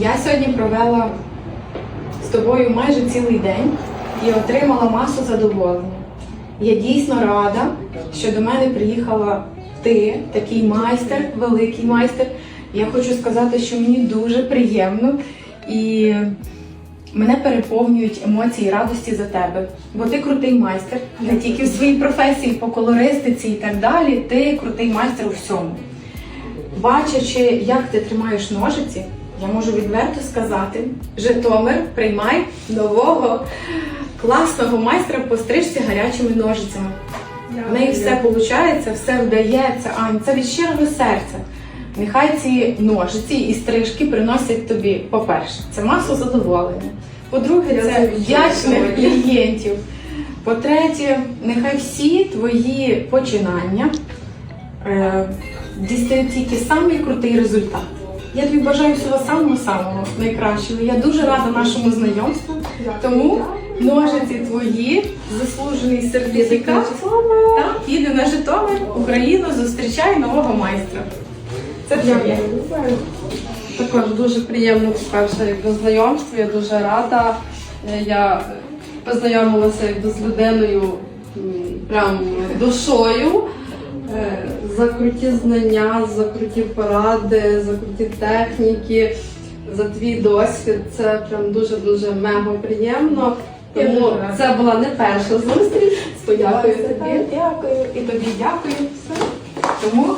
Я сьогодні провела з тобою майже цілий день і отримала масу задоволення. Я дійсно рада, що до мене приїхала ти, такий майстер, великий майстер. Я хочу сказати, що мені дуже приємно і мене переповнюють емоції радості за тебе. Бо ти крутий майстер, не тільки в своїй професії, по колористиці і так далі. Ти крутий майстер у всьому. Бачачи, як ти тримаєш ножиці, я можу відверто сказати, Житомир приймай нового класного майстра по стрижці гарячими ножицями. В неї все виходить, все вдається. Ань, це від щирого серця. Нехай ці ножиці і стрижки приносять тобі, по-перше, це масу задоволення. По-друге, це вдячних клієнтів. По-третє, нехай всі твої починання е, дістають тільки самий крутий результат. Я тобі бажаю всього самого-самого найкращого. Я дуже рада нашому знайомству. Тому ножиці твої, заслужений сертифікат. Так, їде на Житомир, Україну, зустрічай нового майстра. Це твоє. Також дуже приємно, по-перше, якби знайомство. Я дуже рада. Е, Я познайомилася з людиною прям душою. Е, За круті знання, за круті поради, за круті техніки, за твій досвід. Це прям дуже-дуже мега приємно. Тому це була не перша зустріч. Сподякую тобі. Дякую. І тобі дякую. Все. Тому